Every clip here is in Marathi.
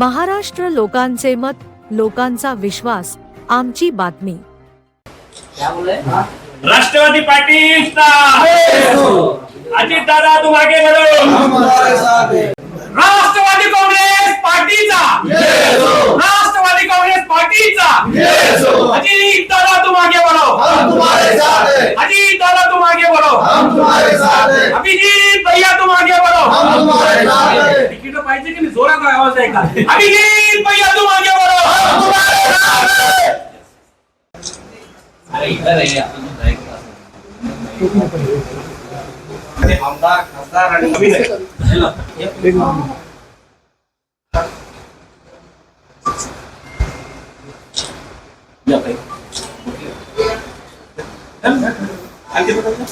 महाराष्ट्र लोकांचे मत लोकांचा विश्वास आमची बातमी. राष्ट्रवादी पार्टीचा अजित दादा तुम आगे बढ़ो! राष्ट्रवादी काँग्रेस पार्टीचा! राष्ट्रवादी काँग्रेस पार्टीचा! अजित दादा तुम आगे बढ़ो! अजित दादा तुम आगे बढ़ो अभिजीत भैया तुम आगे बढ़ो तिकीट पाहिजे की नाही? जोरात आवाज आहे का अभिजीत भैया तुम आगे बढ़ो अरे इधर आहे. आमदार खासदार आणि अभिनय या Obrigado.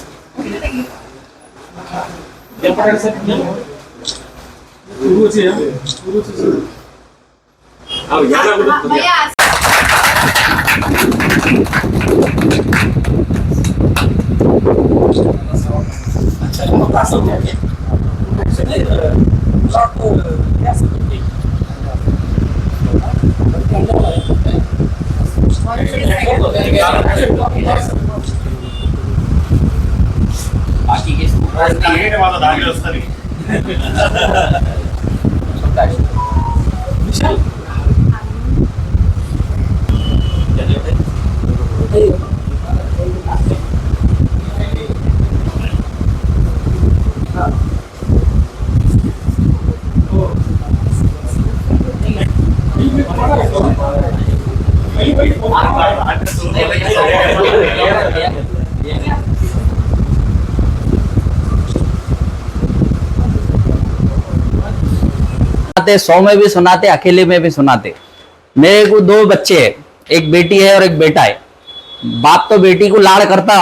माझं दहा दिवस तरी. सुनाते, सौ में भी सुनाते, अकेले में भी सुनाते। मेरे को दो बच्चे हैं, एक बेटी है और एक बेटा है। बाप तो बेटी को लाड़ करता,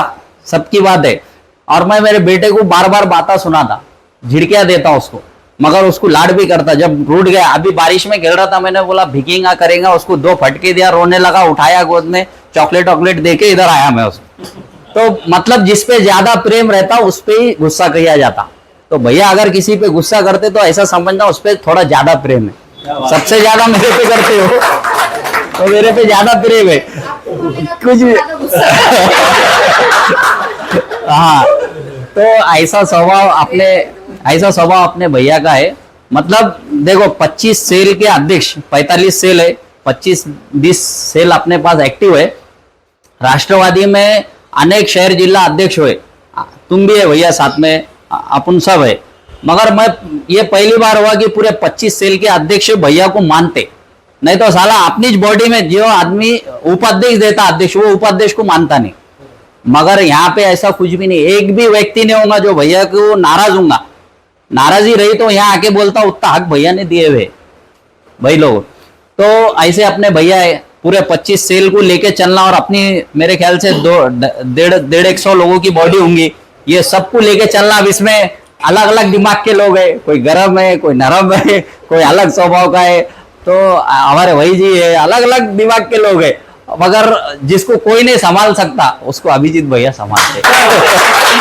सबकी बात है। और मैं मेरे बेटे को बार बार बातें सुनाता, झिड़कियाँ देता उसको, मगर उसको लाड़ भी करता। जब रूठ गया, अभी बारिश में खेल रहा था, मैंने बोला, भिगेगा, करेगा। उसको दो फटके दिया, रोने लगा, उठाया गोद में, चॉकलेट वॉकलेट दे इधर आया मैं उसको। तो मतलब जिसपे ज़्यादा प्रेम रहता, उस पे ही गुस्सा किया जाता। तो भैया अगर किसी पे गुस्सा करते तो ऐसा समझना उस पर थोड़ा ज़्यादा प्रेम है। सबसे ज़्यादा मेरे पे करते हो। तो मेरे पे ज़्यादा प्रेम है। कुछ हाँ। तो ऐसा स्वभाव अपने ऐसा स्वभाव अपने भैया का है। मतलब देखो 25 सेल के अध्यक्ष 45 सेल है 25 20 सेल अपने पास एक्टिव है। राष्ट्रवादी में अनेक शहर जिला अध्यक्ष हुए। तुम भी है भैया साथ में। अपन सब है। मगर मैं ये पहली बार हुआ कि पूरे 25 सेल के अध्यक्ष भैया को मानते। नहीं तो साला अपनी बॉडी में जो आदमी उपाध्यक्ष देता अध्यक्ष, वो उपाध्यक्ष को मानता नहीं। मगर यहाँ पे ऐसा कुछ भी नहीं। एक भी व्यक्ति नहीं होगा जो भैया को नाराज़ होगा। नाराजी रही तो यहाँ आके बोलता, उतना हक भैया ने दिए हुए भाई लोग तो ऐसे अपने भैया पूरे 25 सेल को लेके चलना और अपनी, मेरे ख्याल से दो डेढ़ डेढ़ एक सौ लोगों की बॉडी होंगी। ये सबको लेके चलना अब इसमें अलग अलग दिमाग के लोग है। कोई गर्म है कोई नरम है कोई अलग स्वभाव का है। तो हमारे वही जी है अलग अलग दिमाग के लोग है। मगर जिसको कोई नहीं संभाल सकता, उसको अभिजीत भैया संभालते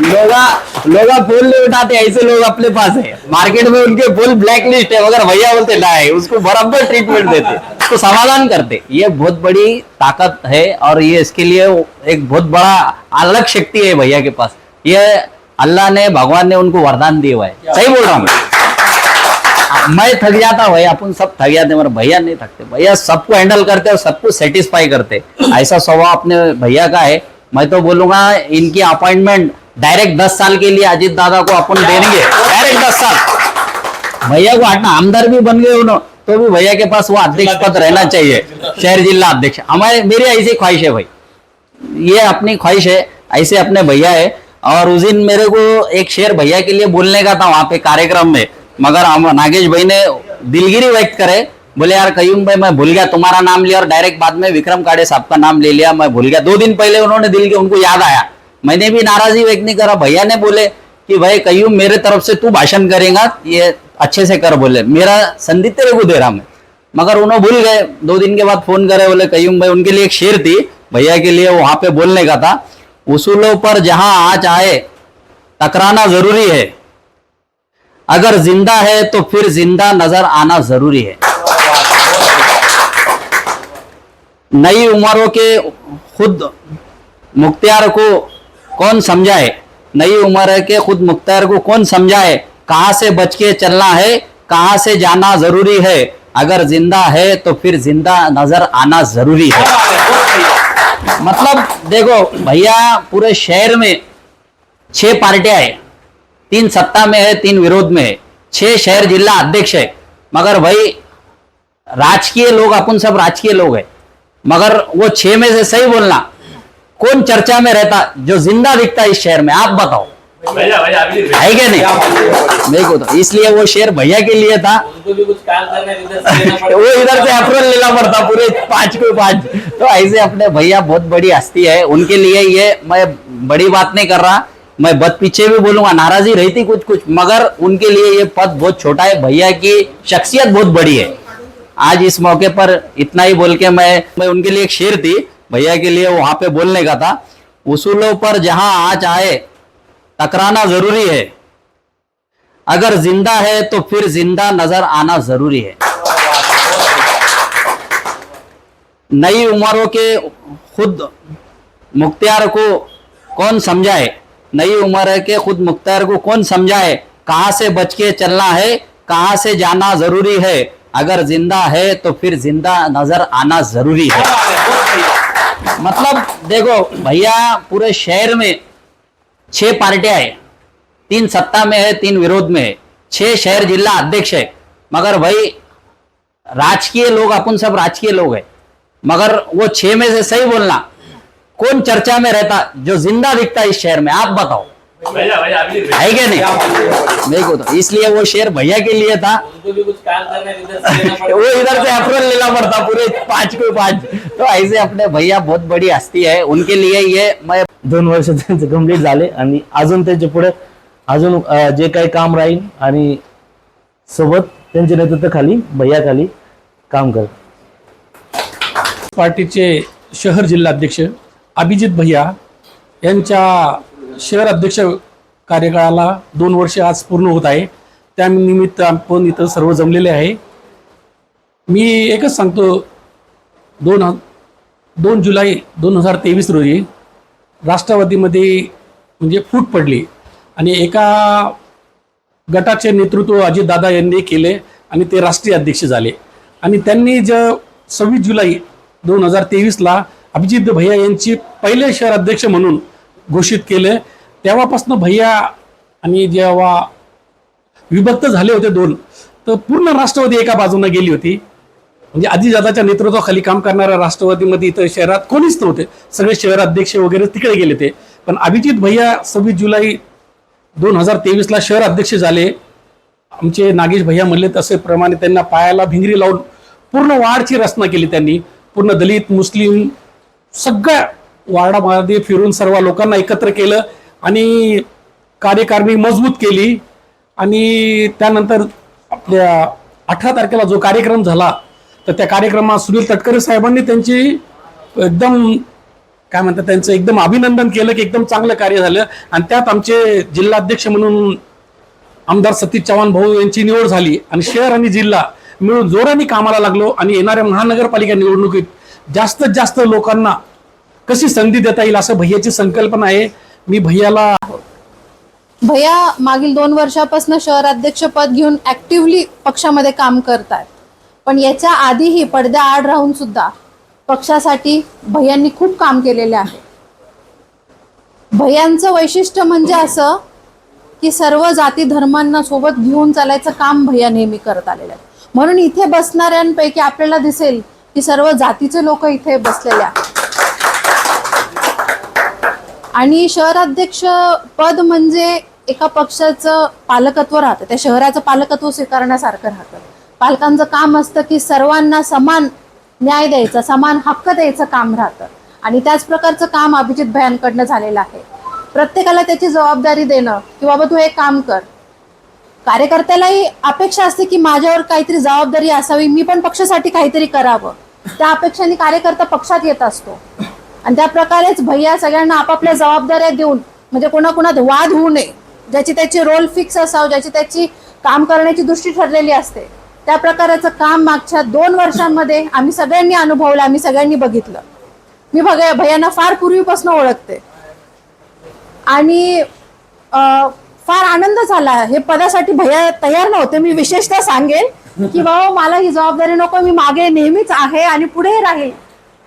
लोगा लोगा फूल नहीं उठाते, ऐसे लोग अपने पास है। मार्केट में उनके फुल ब्लैक लिस्ट है, मगर भैया बोलते नहीं उसको बराबर ट्रीटमेंट देते, उसको समाधान करते। ये बहुत बड़ी ताकत है और ये इसके लिए एक बहुत बड़ा अलग शक्ति है भैया के पास। ये अल्लाह ने, भगवान ने उनको वरदान दिया हुआ है। सही बोल रहा हूँ मैं। मैं थक जाता भाई अपन सब थक जाते मगर भैया नहीं थकते। भैया सबको हैंडल करते और सबको सेटिस्फाई करते। ऐसा स्वभाव अपने भैया का है। मैं तो बोलूँगा, इनकी अपॉइंटमेंट डायरेक्ट दस साल के लिए अजीत दादा को अपन देंगे। डायरेक्ट दस साल। भैया को हटना आमदार भी बन गए उन्होंने तो भी भैया के पास वो अध्यक्ष पद रहना चाहिए, शहर जिला अध्यक्ष। हमारे मेरी ऐसी ख्वाहिश है भाई। ये अपनी ख्वाहिश है, ऐसे अपने भैया है। और उस दिन मेरे को एक शेर भैया के लिए बोलने का था वहाँ पे कार्यक्रम में। मगर हम नागेश भाई ने दिलगिरी व्यक्त करे। बोले, यार कयूम भाई, मैं भूल गया, तुम्हारा नाम लिया और डायरेक्ट बाद में विक्रम काड़े साहब का नाम ले लिया, मैं भूल गया। दो दिन पहले उन्होंने दिल के उनको याद आया। मैंने भी नाराज़गी व्यक्त नहीं करा। भैया ने बोले कि भाई कयूम, मेरे तरफ़ से तू भाषण करेगा, ये अच्छे से कर बोले। मेरा संदीप तेरे को दे रहा मैं। मगर उन्होंने भूल गए। दो दिन के बाद फ़ोन करे, बोले, कयूम भाई, उनके लिए एक शेर थी। भैया के लिए वहाँ पे बोलने का था। उसूलों पर जहाँ आज आए, टकराना ज़रूरी है। अगर ज़िंदा है तो फिर ज़िंदा नज़र आना ज़रूरी है। नई उम्रों के खुद मुख्तियार को कौन समझाए? नई उम्र के खुद मुख्तार को कौन समझाए? कहाँ से बच के चलना है? कहाँ से जाना ज़रूरी है? अगर ज़िंदा है तो फिर ज़िंदा नज़र आना ज़रूरी है। मतलब देखो भैया, पूरे शहर में छह पार्टियाँ है। तीन सत्ता में है, तीन विरोध में है। छह शहर जिला अध्यक्ष है। मगर भाई राजकीय लोग, अपन सब राजकीय लोग है। मगर वो छह में से सही बोलना। कौन चर्चा में रहता जो ज़िंदा दिखता है इस शहर में? आप बताओ। भैया भैया है क्या नहीं? मेरे को तो इसलिए वो शेर भैया के लिए था। वो इधर से अप्रूवल लेना पड़ता पूरे पाँच को पाँच। तो ऐसे अपने भैया बहुत बड़ी हस्ती है उनके लिए ये मैं बड़ी बात नहीं कर रहा मैं बद पीछे भी बोलूँगा नाराजी रहती कुछ कुछ मगर उनके लिए ये पद बहुत छोटा है भैया की शख्सियत बहुत बड़ी है। आज इस मौके पर इतना ही बोल के मैं मैं उनके लिए एक शेर थी भैया के लिए वहाँ पे बोलने का था, उसूलों पर जहाँ आज आए, टकराना ज़रूरी है। अगर ज़िंदा है तो फिर ज़िंदा नज़र आना ज़रूरी है। नई उम्रों के खुद मुख्तियार को कौन समझाए? नई उम्र के खुद मुख्तियार को कौन समझाए? कहाँ से बच के चलना है, कहाँ से जाना ज़रूरी है? अगर ज़िंदा है तो फिर ज़िंदा नज़र आना ज़रूरी है। मतलब देखो भैया पूरे शहर में छह पार्टियाँ है। तीन सत्ता में है तीन विरोध में है। छह शहर जिला अध्यक्ष है। मगर भाई राजकीय लोग अपन सब राजकीय लोग है। मगर वो छह में से सही बोलना कौन चर्चा में रहता जो ज़िंदा दिखता इस शहर में आप बताओ। भैया भैया है क्या नहीं? मेरे को तो इसलिए वो शेयर भैया के लिए था। वो इधर से अप्रूवल लेना पड़ता पूरे पाँच को पाँच। तो ऐसे अपने भैया बहुत बड़ी हस्ती है उनके लिए ये मैं दोन वर्ष त्यांचे कंप्लीट झाले आणि अजून त्यांचे पुढे अजून अं, जे काही काम राहील आणि सोबत त्यांच्या नेतृत्वाखाली भैया खाली काम कर पार्टीचे शहर जिल्हाध्यक्ष अभिजित भैया यांच्या शहर अध्यक्ष कार्यकाळाला दोन वर्ष आज पूर्ण होत आहे. त्यानिमित्त आपण इथं सर्व जमलेले आहे. मी एकच सांगतो दोन दोन जुलै दोन हजार तेवीस रोजी राष्ट्रवादीमध्ये म्हणजे फूट पडली. आणि एका गटाचे नेतृत्व अजितदादा यांनी केले आणि ते राष्ट्रीय अध्यक्ष झाले. आणि त्यांनी ज सव्वीस जुलै दोन हजार तेवीसला अभिजित भैया यांची पहिले शहर अध्यक्ष म्हणून घोषित केले. तेव्हापासून भैया आणि जेव्हा विभक्त झाले होते दोन तर पूर्ण राष्ट्रवादी एका बाजूने गेली होती. म्हणजे आदिजादाच्या नेतृत्वाखाली काम करणाऱ्या राष्ट्रवादीमध्ये इथं शहरात कोणीच नव्हते. सगळे शहर अध्यक्ष वगैरे तिकडे गेले ते. पण अभिजित भैया सव्वीस जुलै दोन हजार तेवीसला शहर अध्यक्ष झाले. आमचे नागेश भैया म्हणले तसे प्रमाणे त्यांना पायाला भिंगरी लावून पूर्ण वाढची रचना केली त्यांनी. पूर्ण दलित मुस्लिम सगळ्या वार्डामध्ये फिरून सर्व लोकांना एकत्र केलं आणि कार्यकारिणी मजबूत केली. आणि त्यानंतर आपल्या अठरा तारखेला जो कार्यक्रम झाला तर त्या कार्यक्रमात सुनील तटकरे साहेबांनी त्यांची एकदम काय म्हणतात त्यांचं एकदम अभिनंदन केलं की एकदम चांगलं कार्य झालं. आणि त्यात आमचे जिल्हाध्यक्ष म्हणून आमदार सतीश चव्हाण भाऊ यांची निवड झाली आणि शहर आणि जिल्हा मिळून जोराने कामाला लागलो आणि येणाऱ्या महानगरपालिका निवडणुकीत जास्तीत जास्त लोकांना कशी संधी देता येईल असं भैयाची संकल्पना आहे. मी भैयाला भैया मागील दोन वर्षापासून शहर अध्यक्षपद घेऊन ऍक्टिव्हली पक्षामध्ये काम करतात पण याच्या आधीही पडद्या आड राहून सुद्धा पक्षासाठी भैयांनी खूप काम केलेले आहे. भैयांचं वैशिष्ट्य म्हणजे असं की सर्व जाती धर्मांना सोबत घेऊन चालायचं काम भैया नेहमी करत आलेले आहेत. म्हणून इथे बसणाऱ्यांपैकी आपल्याला दिसेल की सर्व जातीचे लोक इथे बसलेले आहेत. आणि शहराध्यक्ष पद म्हणजे एका पक्षाचं पालकत्व राहतं. त्या शहराचं पालकत्व स्वीकारण्यासारखं राहतं. पालकांचं काम असतं की सर्वांना समान न्याय द्यायचा समान हक्क द्यायचं काम राहतं. आणि त्याच प्रकारचं काम अभिजित भयांकडनं झालेलं आहे. प्रत्येकाला त्याची जबाबदारी देणं की बाबा तू हे काम कर. कार्यकर्त्यालाही अपेक्षा असते की माझ्यावर काहीतरी जबाबदारी असावी मी पण पक्षासाठी काहीतरी करावं. त्या अपेक्षाने कार्यकर्ता पक्षात येत असतो. आणि त्या प्रकारेच भैया सगळ्यांना आपापल्या जबाबदाऱ्या देऊन म्हणजे कोणाकोणात वाद होऊ नये ज्याची त्याची रोल फिक्स असावं ज्याची त्याची काम करण्याची दृष्टी ठरलेली असते. त्या प्रकाराचं काम मागच्या दोन वर्षांमध्ये आम्ही सगळ्यांनी अनुभवलं आम्ही सगळ्यांनी बघितलं. मी भग भैयांना फार पूर्वीपासून ओळखते. आणि फार आनंद झाला. हे पदासाठी भैया तयार नव्हते. मी विशेषतः सांगेन की बाबा मला ही जबाबदारी नको. मी मागे नेहमीच आहे आणि पुढे राहील.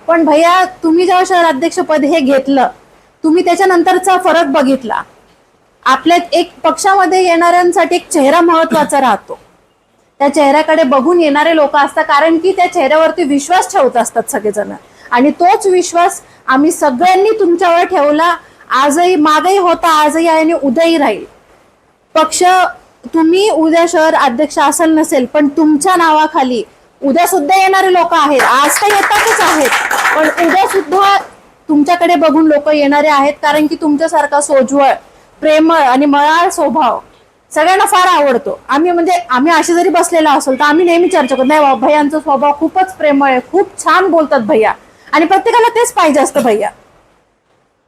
पण भैया तुम्ही जेव्हा शहर अध्यक्षपद हे घेतलं तुम्ही त्याच्यानंतरचा फरक बघितला. आपल्या एक पक्षामध्ये येणाऱ्यांसाठी एक चेहरा महत्त्वाचा राहतो. त्या चेहऱ्याकडे बघून येणारे लोक असतात कारण की त्या चेहऱ्यावरती विश्वास ठेवत असतात सगळेजण. आणि तोच विश्वास आम्ही सगळ्यांनी तुमच्यावर ठेवला. आजही मागही होता आजही आहे आणि उद्याही राहील. पक्ष तुम्ही उद्या शहर अध्यक्ष असेल नसेल पण तुमच्या नावाखाली उद्या सुद्धा येणारे लोक आहेत. आज तर येतातच आहेत. पण उद्या सुद्धा तुमच्याकडे बघून लोक येणारे आहेत कारण की तुमच्यासारखा सोज्वळ प्रेमळ आणि मळाळ स्वभाव सगळ्यांना फार आवडतो. आम्ही म्हणजे आम्ही असे जरी बसलेलो असेल तर आम्ही नेहमी चर्चा करतो नाही भैयांचा स्वभाव खूपच प्रेमळ आहे खूप छान बोलतात भैया. आणि प्रत्येकाला तेच पाहिजे असतं भैया.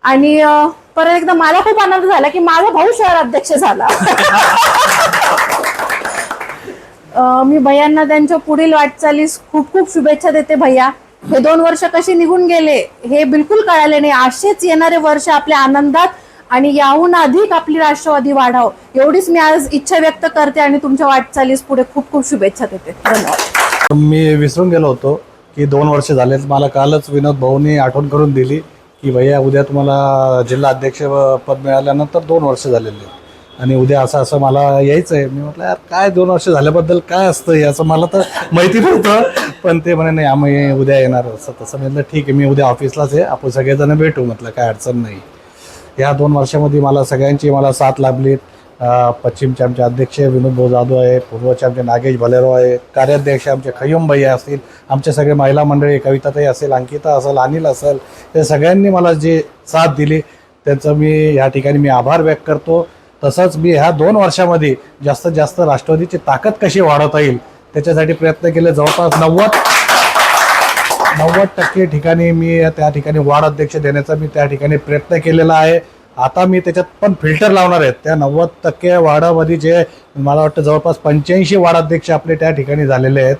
आणि परत एकदा मला खूप आनंद झाला की माझा भाऊ शहर अध्यक्ष झाला. मी भैयांना त्यांच्या पुढील वाटचालीस खूप खूप शुभेच्छा देते भैया. हे दोन वर्ष कशी निघून गेले हे बिलकुल कळाले नाही. असेच येणारे वर्ष आपल्या आनंदात आणि याहून अधिक आपली राष्ट्रवादी वाढाव एवढीच मी आज इच्छा व्यक्त करते आणि तुमच्या वाटचालीस पुढे खूप खूप शुभेच्छा देते. धन्यवाद. मी विसरून गेलो होतो की दोन वर्ष झाले मला कालच विनोद भाऊनी आठवण करून दिली की भैया उद्या तुम्हाला जिल्हा अध्यक्ष पद मिळाल्यानंतर दोन वर्ष झालेले आणि उद्या असं असं मला यायचं आहे मी म्हटलं यार काय दोन वर्ष झाल्याबद्दल काय असतं याचं मला तर माहिती नव्हतं. पण ते म्हणे नाही आम्ही उद्या येणार. असं तसं म्हटलं ठीक आहे मी उद्या ऑफिसलाच आहे. आपण सगळेजण भेटू. म्हटलं काय अडचण नाही. या दोन वर्षामध्ये मला सगळ्यांची मला साथ लाभली. पश्चिमचे आमचे अध्यक्ष विनोद भाऊ जाधव आहे पूर्वचे आमचे नागेश भलेराव आहे कार्याध्यक्ष आमचे खय्यम भैया असतील आमचे सगळे महिला मंडळी कविताताई असेल अंकिता असेल अनिल असेल हे सगळ्यांनी मला जे साथ दिली त्यांचं मी या ठिकाणी मी आभार व्यक्त करतो. तसंच मी ह्या दोन वर्षामध्ये जास्तीत जास्त राष्ट्रवादीची ताकद कशी वाढवता येईल त्याच्यासाठी प्रयत्न केले. जवळपास नव्वद नव्वद टक्के ठिकाणी मी त्या ठिकाणी वार्ड अध्यक्ष देण्याचा मी त्या ठिकाणी प्रयत्न केलेला आहे. आता मी त्याच्यात पण फिल्टर लावणार आहेत त्या नव्वद टक्के वार्डामध्ये जे मला वाटतं जवळपास पंच्याऐंशी वार्ड अध्यक्ष आपले त्या ठिकाणी झालेले आहेत.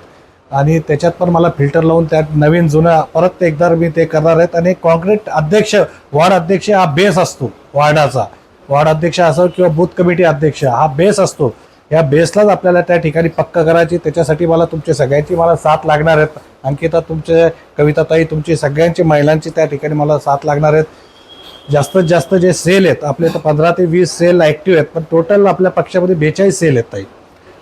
आणि त्याच्यात पण मला फिल्टर लावून त्यात नवीन जुना परत एकदा मी ते करणार आहेत. आणि कॉन्क्रीट अध्यक्ष वार्ड अध्यक्ष हा बेस असतो वार्डाचा. वार्ड अध्यक्ष असो किंवा बूथ कमिटी अध्यक्ष हा बेस असतो. या बेसलाच आपल्याला त्या ठिकाणी पक्क करायची. त्याच्यासाठी मला तुमचे सगळ्यांची मला साथ लागणार आहेत. अंकिता तुमचे कविताताई तुमची सगळ्यांची महिलांची त्या ठिकाणी मला साथ लागणार आहेत. जास्तीत जास्त जे सेल आहेत आपले तर पंधरा ते वीस सेल ॲक्टिव्ह आहेत पण टोटल आपल्या पक्षामध्ये बेचाळीस सेल आहेत ताई.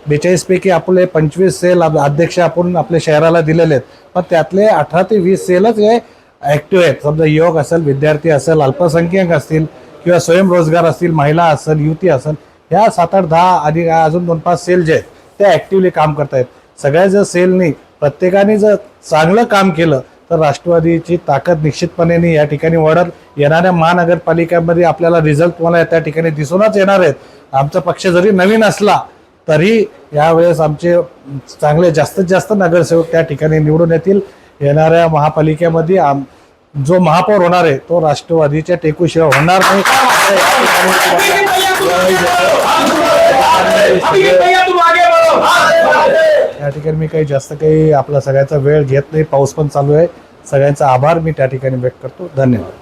बेचाळीसपैकी आपले पंचवीस सेल आप- अध्यक्ष आपण आपल्या शहराला दिलेले आहेत. पण त्यातले अठरा ते वीस सेलच हे ॲक्टिव्ह आहेत. समजा युवक असेल विद्यार्थी असेल अल्पसंख्याक असतील किंवा स्वयंरोजगार असतील महिला असेल युवती असेल ह्या सात आठ दहा आणि अजून दोन पाच सेल जे आहेत ते ॲक्टिव्हली काम करतायत. सगळ्या जर सेलनी प्रत्येकाने जर चांगलं काम केलं तर राष्ट्रवादीची ताकद निश्चितपणे या ठिकाणी वाढत येणाऱ्या महानगरपालिकांमध्ये आपल्याला रिझल्ट तुम्हाला त्या ठिकाणी दिसूनच येणार आहेत आमचा पक्ष जरी नवीन असला तरी यावेळेस आमचे चांगले जास्तीत जास्त नगरसेवक त्या ठिकाणी निवडून येतील येणाऱ्या महापालिकेमध्ये आम जो महापौर होणार आहे तो राष्ट्रवादीच्या टेकूशिवाय होणार नाही या ठिकाणी मी काही जास्त काही आपला सगळ्याचा वेळ घेत नाही. पाऊस पण चालू आहे. सगळ्यांचा आभार मी त्या ठिकाणी व्यक्त करतो. धन्यवाद.